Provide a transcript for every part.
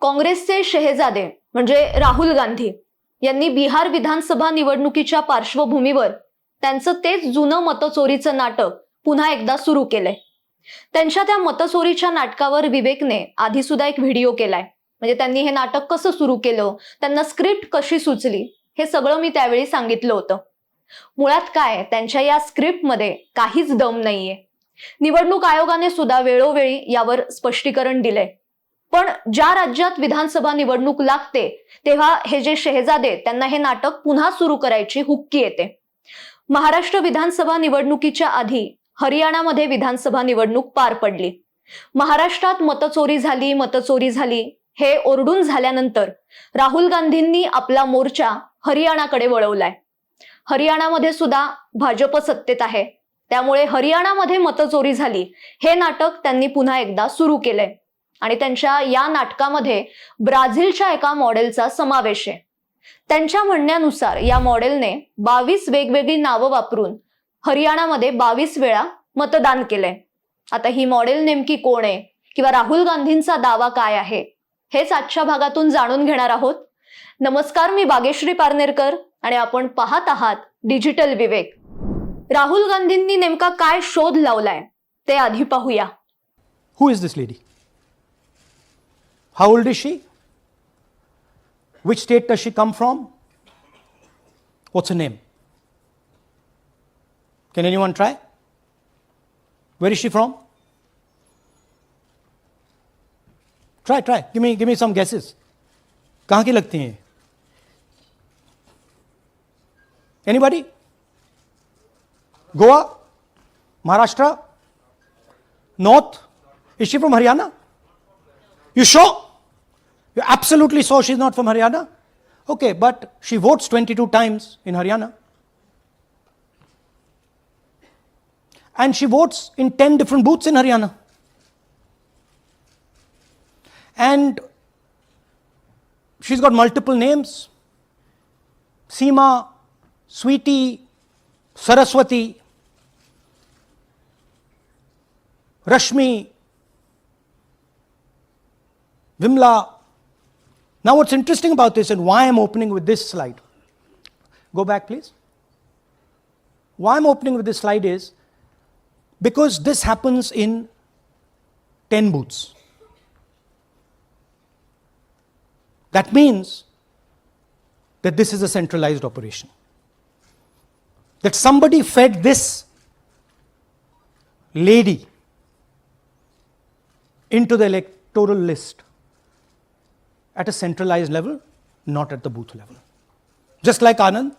काँग्रेसचे शेहेजादे म्हणजे राहुल गांधी यांनी बिहार विधानसभा निवडणुकीच्या पार्श्वभूमीवर त्यांचं तेच जुनं मतचोरीचं नाटक पुन्हा एकदा सुरू केलंय. त्यांच्या त्या मतचोरीच्या नाटकावर विवेकने आधी सुद्धा एक व्हिडिओ केलाय. म्हणजे त्यांनी हे नाटक कसं सुरू केलं त्यांना स्क्रिप्ट कशी सुचली हे सगळं मी त्यावेळी सांगितलं होतं. मुळात काय त्यांच्या या स्क्रिप्टमध्ये काहीच दम नाहीये. निवडणूक आयोगाने सुद्धा वेळोवेळी यावर स्पष्टीकरण दिलंय. पण ज्या राज्यात विधानसभा निवडणूक लागते तेव्हा हे जे शेहजादे त्यांना हे नाटक पुन्हा सुरू करायची हुक्की येते. महाराष्ट्र विधानसभा निवडणुकीच्या आधी हरियाणामध्ये विधानसभा निवडणूक पार पडली. महाराष्ट्रात मतचोरी झाली मतचोरी झाली हे ओरडून झाल्यानंतर राहुल गांधींनी आपला मोर्चा हरियाणाकडे वळवलाय. हरियाणामध्ये सुद्धा भाजप सत्तेत आहे. त्यामुळे हरियाणामध्ये मतचोरी झाली हे नाटक त्यांनी पुन्हा एकदा सुरू केलंय. आणि त्यांच्या या नाटकामध्ये ब्राझीलच्या एका मॉडेलचा समावेश आहे. त्यांच्या म्हणण्यानुसार या मॉडेलने बावीस वेगवेगळी नावं वापरून हरियाणामध्ये बावीस वेळा मतदान केलंय. आता ही मॉडेल नेमकी कोण आहे किंवा राहुल गांधींचा दावा काय आहे हेच आजच्या भागातून जाणून घेणार आहोत. नमस्कार मी बागेश्री पारनेरकर आणि आपण पाहत आहात डिजिटल विवेक. राहुल गांधींनी नेमका काय शोध लावलाय ते आधी पाहूया. Who is this lady How old is she? Which state does she come from? What's her name? Can anyone try? Where is she from? Try, try. Give me, give me some guesses. कहाँ की लगती हैं Anybody? Goa? Maharashtra? North? Is she from Haryana? you sure? You're absolutely sure she's not from Haryana? Okay, but she votes 22 times in Haryana. And she votes in 10 different booths in Haryana. And she's got multiple names Seema, Sweetie, Saraswati, Rashmi, Vimla. Now, what's interesting about this and why I'm opening with this slide, go back please. Why I'm opening with this slide is because this happens in 10 booths. That means that this is a centralized operation. That somebody fed this lady into the electoral list at a centralized level, not at the booth level. Just like Anand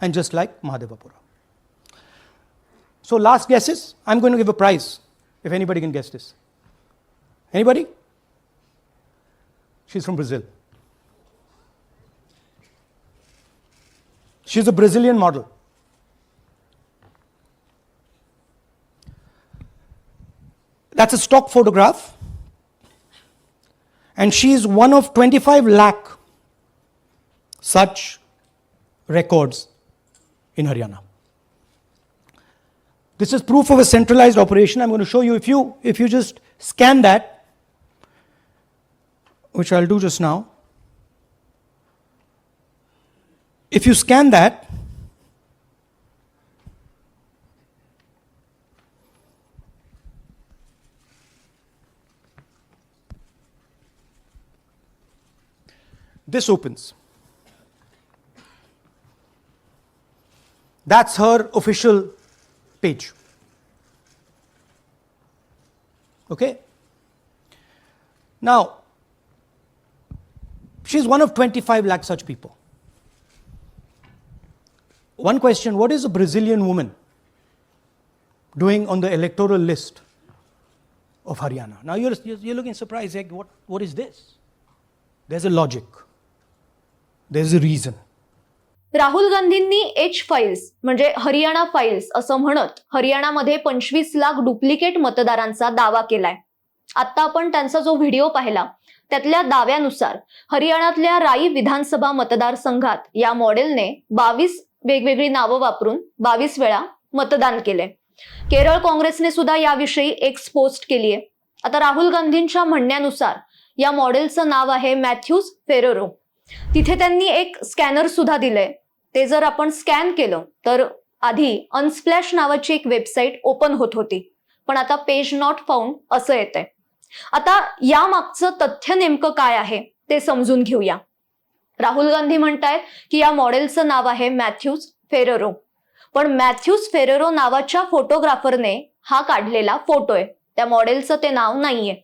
and just like Mahadevapura. So, last guesses. I'm going to give a prize if anybody can guess this. Anybody? She's from Brazil. She's a Brazilian model. That's a stock photograph. And she is one of 25 lakh such records in Haryana. This is proof of a centralized operation. I'm going to show you if you if you just scan that, which I'll do just now. If you scan that, this opens. That's her official page. Okay? Now, she's one of 25 lakh such people. One question what is a Brazilian woman doing on the electoral list of Haryana? Now, you're, you're looking surprised, like, what, what is this? There's a logic, there is a reason Rahul गांधींनी H files म्हणजे Haryana files असं म्हणत हरियाणामध्ये पंचवीस lakh duplicate मतदारांचा दावा केलाय. आता आपण त्यांचा जो व्हिडिओ पाहिला त्यातल्या दाव्यानुसार हरियाणातल्या राई विधानसभा मतदारसंघात या मॉडेलने बावीस वेगवेगळी नावं वापरून बावीस वेळा मतदान केले केरळ काँग्रेसने सुद्धा याविषयी एक पोस्ट केली आहे आता राहुल गांधींच्या म्हणण्यानुसार या मॉडेलचं नाव आहे मॅथ्यूज फेरोरो तिथे त्यांनी एक स्कॅनर सुद्धा दिलंय. ते जर आपण स्कॅन केलं तर आधी अनस्प्लॅश नावाची एक वेबसाईट ओपन होत होती. पण आता पेज नॉट फाउंड असं येतंय. आता या मागचं तथ्य नेमकं काय आहे ते समजून घेऊया. राहुल गांधी म्हणतायत की या मॉडेलचं नाव आहे मॅथ्यूज फेरेरो. पण मॅथ्यूज फेरेरो नावाच्या फोटोग्राफरने हा काढलेला फोटो आहे. त्या मॉडेलचं ते नाव नाहीये.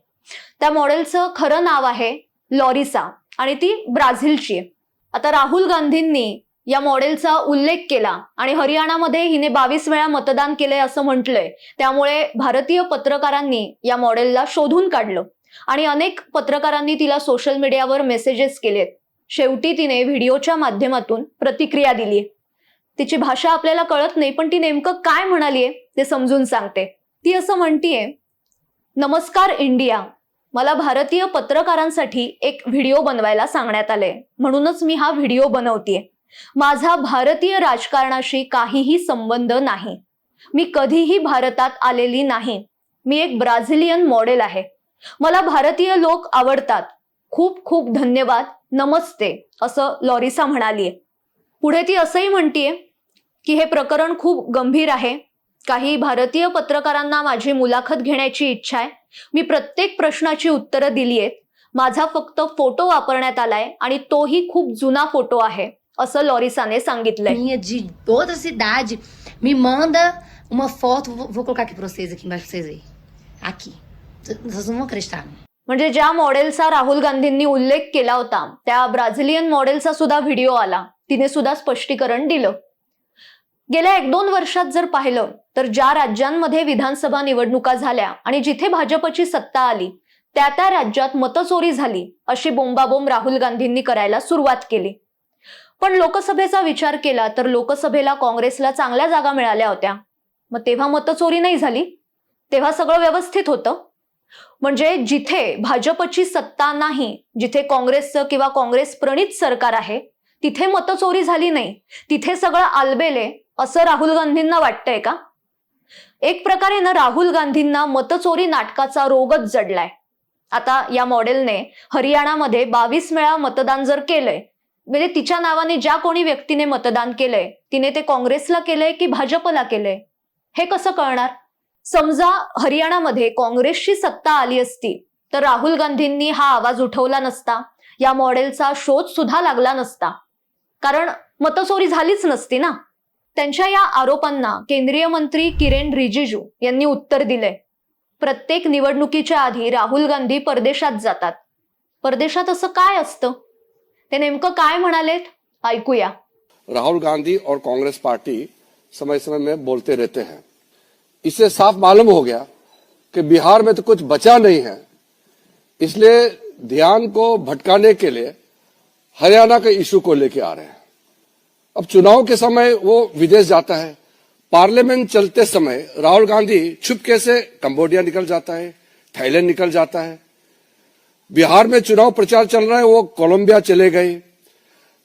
त्या मॉडेलचं खरं नाव आहे लॉरिसा. आणि ती ब्राझीलची आहे. आता राहुल गांधींनी या मॉडेलचा उल्लेख केला आणि हरियाणामध्ये हिने बावीस वेळा मतदान केलंय असं म्हटलंय. त्यामुळे भारतीय पत्रकारांनी या मॉडेलला शोधून काढलं. आणि अनेक पत्रकारांनी तिला सोशल मीडियावर मेसेजेस केलेत. शेवटी तिने व्हिडिओच्या माध्यमातून प्रतिक्रिया दिली तिची भाषा आपल्याला कळत नाही पण ती नेमकं काय म्हणालीये ते समजून सांगते. ती असं म्हणतीये नमस्कार इंडिया मला भारतीय पत्रकारांसाठी एक व्हिडिओ बनवायला सांगण्यात आले म्हणूनच मी हा व्हिडिओ बनवतीये. माझा भारतीय राजकारणाशी काहीही संबंध नाही. मी कधीही भारतात आलेली नाही. मी एक ब्राझिलियन मॉडेल आहे. मला भारतीय लोक आवडतात. खूप खूप धन्यवाद. नमस्ते असं लॉरिसा म्हणालीये. पुढे ती असंही म्हणतीये की हे प्रकरण खूप गंभीर आहे. काही भारतीय पत्रकारांना माझी मुलाखत घेण्याची इच्छा आहे मी प्रत्येक प्रश्नाची उत्तरं दिली आहेत माझा फक्त फोटो वापरण्यात आलाय आणि तोही खूप जुना फोटो आहे असं लॉरिसाने सांगितलंय minha de outra cidade me manda uma foto. Vou, vou colocar aqui pra vocês, aqui embaixo pra vocês aí. Aqui. Vocês não vão acreditar. म्हणजे ज्या मॉडेलचा राहुल गांधींनी उल्लेख केला होता त्या ब्राझिलियन मॉडेलचा सुद्धा व्हिडिओ आला तिने सुद्धा स्पष्टीकरण दिलं गेल्या एक दोन वर्षात जर पाहिलं तर ज्या राज्यांमध्ये विधानसभा निवडणुका झाल्या आणि जिथे भाजपची सत्ता आली त्या त्या राज्यात मतचोरी झाली अशी बोंबाबोंब राहुल गांधींनी करायला सुरुवात केली. पण लोकसभेचा विचार केला तर लोकसभेला काँग्रेसला चांगल्या जागा मिळाल्या होत्या. मग तेव्हा मतचोरी नाही झाली. तेव्हा सगळं व्यवस्थित होतं. म्हणजे जिथे भाजपची सत्ता नाही जिथे काँग्रेसचं किंवा काँग्रेस प्रणित सरकार आहे तिथे मतचोरी झाली नाही. तिथे सगळं आलबेले असं राहुल गांधींना वाटतंय का? एक प्रकारे ना राहुल गांधींना मतचोरी नाटकाचा रोगच जडलाय. आता या मॉडेलने हरियाणामध्ये बावीस वेळा मतदान जर केलंय म्हणजे तिच्या नावाने ज्या कोणी व्यक्तीने मतदान केलंय तिने ते काँग्रेसला केलंय की भाजपला केलंय? हे कसं कळणार? समजा हरियाणामध्ये काँग्रेसची सत्ता आली असती तर राहुल गांधींनी हा आवाज उठवला नसता या मॉडेलचा शोध सुद्धा लागला नसता. कारण मतचोरी झालीच नसती ना? त्यांच्या या आरोपांना केंद्रीय मंत्री किरेन रिजिजू यांनी उत्तर दिले प्रत्येक निवडणुकीच्या आधी राहुल गांधी परदेशात जातात. परदेशात असं काय असतं? ते नेमकं काय म्हणालेत? ऐकूया. राहुल गांधी और कांग्रेस पार्टी समय समय में बोलते रहते हैं। इससे साफ मालूम हो गया कि बिहार में तो कुछ बचा नहीं है। इसलिए ध्यान को भटकाने के लिए हरियाणा के इशू को लेके आ रहे हैं। अब चुनाव के समय वो विदेश जाता है। पार्लियामेंट चलते समय राहुल गांधी छुपके से कंबोडिया निकल जाता है थाईलैंड निकल जाता है। बिहार में चुनाव प्रचार चल रहा है वो कोलंबिया चले गए।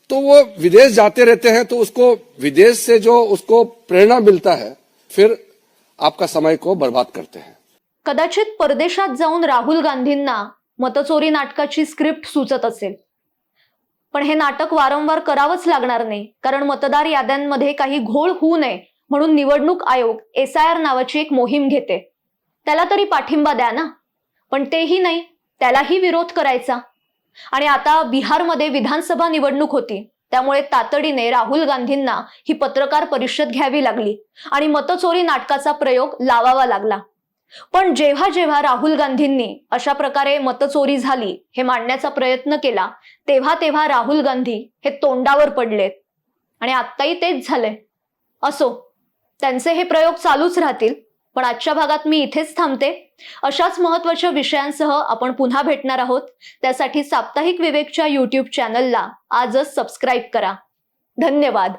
तो वो विदेश जाते रहते हैं तो उसको विदेश से जो उसको प्रेरणा मिलता है फिर आपका समय को बर्बाद करते हैं। कदाचित परदेशात जाऊन राहुल गांधींना मतचोरी नाटकाची स्क्रिप्ट सुचत असेल. पण हे नाटक वारंवार करावंच लागणार नाही कारण मतदार याद्यांमध्ये काही घोळ होऊ नये म्हणून निवडणूक आयोग एस आय आर नावाची एक मोहीम घेते. त्याला तरी पाठिंबा द्या ना. पण तेही नाही त्यालाही विरोध करायचा. आणि आता बिहारमध्ये विधानसभा निवडणूक होती त्यामुळे तातडीने राहुल गांधींना ही पत्रकार परिषद घ्यावी लागली आणि मतचोरी नाटकाचा प्रयोग लावावा लागला. पण जेव्हा जेव्हा राहुल गांधींनी अशा प्रकारे मतचोरी झाली हे मांडण्याचा प्रयत्न केला तेव्हा तेव्हा राहुल गांधी हे तोंडावर पडलेत. आणि आत्ताही तेच झालंय. असो त्यांचे हे प्रयोग चालूच राहतील पण आजच्या भागात मी इथेच थांबते. अशाच महत्त्वाच्या विषयांसह आपण पुन्हा भेटणार आहोत. त्यासाठी साप्ताहिक विवेकच्या यूट्यूब चॅनलला आजच सबस्क्राईब करा. धन्यवाद.